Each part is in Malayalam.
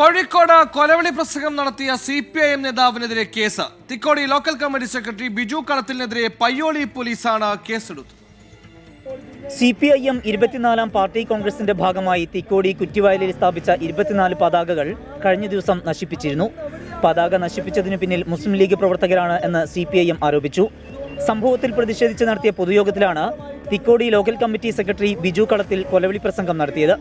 കോഴിക്കോട് കൊലവിളി പ്രസംഗം നടത്തിയ C P I M നേതാവിനെതിരെ case. Thikkodi local committee secretary Biju കളത്തിനെതിരെ Payyoli പോലീസാണ് കേസെടുത്തത്. സി പി ഐ എം ഇരുപത്തിനാലാം പാർട്ടി കോൺഗ്രസിന്റെ ഭാഗമായി തിക്കോടി കുറ്റിവയലിൽ സ്ഥാപിച്ച ഇരുപത്തിനാല് പതാകകൾ കഴിഞ്ഞ ദിവസം നശിപ്പിച്ചിരുന്നു. പതാക നശിപ്പിച്ചതിനു പിന്നിൽ മുസ്ലിം ലീഗ് പ്രവർത്തകരാണ് എന്ന് സി പി ഐ എം ആരോപിച്ചു. സംഭവത്തിൽ പ്രതിഷേധിച്ച് നടത്തിയ പൊതുയോഗത്തിലാണ് Thikkodi local committee secretary Biju Kalathil കൊലവിളി പ്രസംഗം നടത്തിയത്.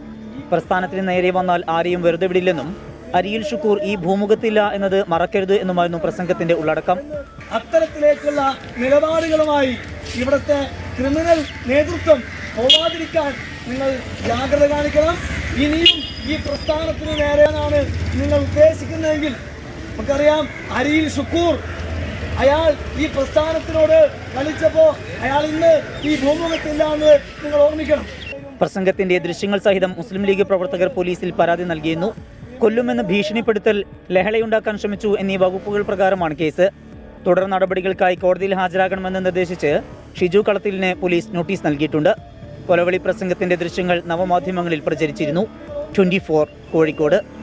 പ്രസ്ഥാനത്തിന് നേരെ വന്നാൽ ആരെയും വെറുതെ വിടില്ലെന്നും അരിയിൽ ഷുക്കൂർ ഈ ഭൂമുഖത്തില്ല എന്നത് മറക്കരുത് എന്നുമായിരുന്നു പ്രസംഗത്തിന്റെ ഉള്ളടക്കം. അത്തരത്തിലേക്കുള്ള നിലപാടുകളുമായി ഇവിടുത്തെ ക്രിമിനൽ നേതൃത്വം പോവാതിരിക്കാൻ നിങ്ങൾ ജാഗ്രത കാണിക്കണം. ഇനിയും ഈ പ്രസ്ഥാനത്തിന് നേരെയാണ് നിങ്ങൾ ഉദ്ദേശിക്കുന്നതെങ്കിൽ നമുക്കറിയാം അരിയിൽ ഷുക്കൂർ അയാൾ ഈ പ്രസ്ഥാനത്തിനോട് കളിച്ചപ്പോ അയാൾ ഇന്ന് ഈ ഭൂമുഖത്തില്ല എന്ന് നിങ്ങൾ ഓർമ്മിക്കണം. പ്രസംഗത്തിന്റെ ദൃശ്യങ്ങൾ സഹിതം മുസ്ലിം ലീഗ് പ്രവർത്തകർ പോലീസിൽ പരാതി നൽകിയിരുന്നു. കൊല്ലുമെന്ന് ഭീഷണിപ്പെടുത്തൽ ലഹളയുണ്ടാക്കാൻ ശ്രമിച്ചു എന്നീ വകുപ്പുകൾ പ്രകാരമാണ് കേസ്. തുടർ നടപടികൾക്കായി കോടതിയിൽ ഹാജരാകണമെന്ന് നിർദ്ദേശിച്ച് ഷിജു കളത്തിലിന് പോലീസ് നോട്ടീസ് നൽകിയിട്ടുണ്ട്. കൊലവിളി പ്രസംഗത്തിന്റെ ദൃശ്യങ്ങൾ നവമാധ്യമങ്ങളിൽ പ്രചരിച്ചിരുന്നു. ട്വന്റി കോഴിക്കോട്.